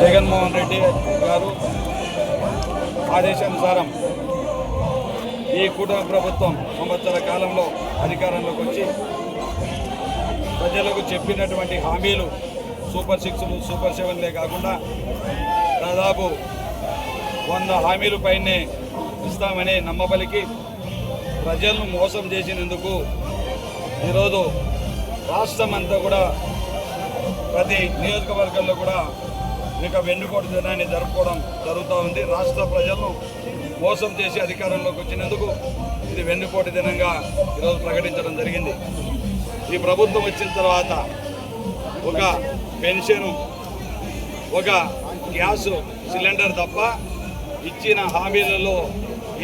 జగన్మోహన్ రెడ్డి గారు ఆదేశానుసారం ఈ కూటమి ప్రభుత్వం సంవత్సర కాలంలో అధికారంలోకి వచ్చి ప్రజలకు చెప్పినటువంటి హామీలు సూపర్ సిక్స్లు సూపర్ సెవెన్లే కాకుండా దాదాపు వంద హామీల పైనే ఇస్తామని నమ్మబలికి ప్రజలను మోసం చేసినందుకు ఈరోజు రాష్ట్రం అంతా కూడా ప్రతి నియోజకవర్గంలో కూడా ఇంకా వెన్నుకోటు దినాన్ని జరుపుకోవడం జరుగుతూ ఉంది. రాష్ట్ర ప్రజలను మోసం చేసి అధికారంలోకి వచ్చినందుకు ఇది వెన్నుకోటి దినంగా ఈరోజు ప్రకటించడం జరిగింది. ఈ ప్రభుత్వం వచ్చిన తర్వాత ఒక పెన్షను ఒక గ్యాస్ సిలిండర్ తప్ప ఇచ్చిన హామీలలో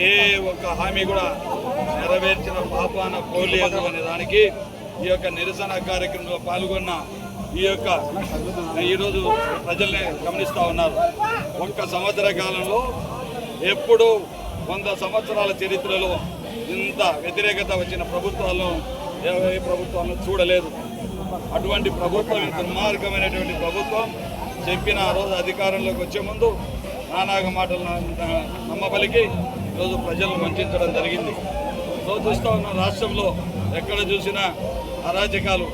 ఏ ఒక్క హామీ కూడా నెరవేర్చిన పాపాన పోలేదు అనే దానికి ఈ యొక్క నిరసన కార్యక్రమంలో పాల్గొన్న ఈ యొక్క ఈరోజు ప్రజల్ని గమనిస్తూ ఉన్నారు. ఒక్క సంవత్సర కాలంలో ఎప్పుడు వంద సంవత్సరాల చరిత్రలో ఇంత వ్యతిరేకత వచ్చిన ప్రభుత్వాలను ఏ ప్రభుత్వాలను చూడలేదు. అటువంటి ప్రభుత్వం ఈ దుర్మార్గమైనటువంటి ప్రభుత్వం చెప్పిన ఆ రోజు అధికారంలోకి వచ్చే ముందు నానాగ మాటలు నమ్మబలికి ఈరోజు ప్రజలను వంచడం జరిగింది. సో చూస్తూ ఉన్న రాష్ట్రంలో ఎక్కడ చూసినా అరాచకాలు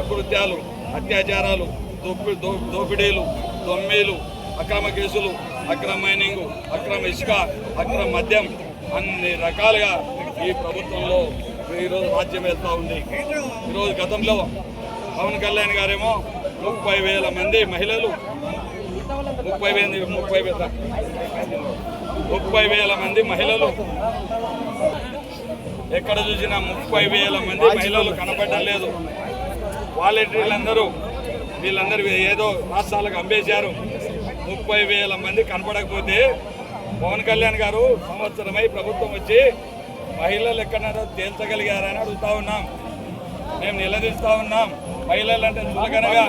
అకృత్యాలు అత్యాచారాలు దోపి దో- దోపిడీలు దొమ్మీలు అక్రమ కేసులు అక్రమ మైనింగ్ అక్రమ ఇసుక అక్రమ మద్యం అన్ని రకాలుగా ఈ ప్రభుత్వంలో ఈరోజు రాజ్యం వెళ్తూ ఉంది. ఈరోజు గతంలో పవన్ కళ్యాణ్ గారేమో ముప్పై వేల మంది మహిళలు ముప్పై వేల ముప్పై వేల ముప్పై వేల మంది మహిళలు ఎక్కడ చూసినా ముప్పై వేల మంది మహిళలు కనపడటం లేదు. వాలంటీర్లందరూ వీళ్ళందరూ ఏదో రాష్ట్రాలకు అంబేశారు ముప్పై వేల మంది కనపడకపోతే పవన్ కళ్యాణ్ గారు సంవత్సరమై ప్రభుత్వం వచ్చి మహిళలు ఎక్కడన్నా తేల్చగలిగారని అడుగుతా ఉన్నాం. మేము నిలదీస్తా ఉన్నాం. మహిళలు అంటే చులకనగా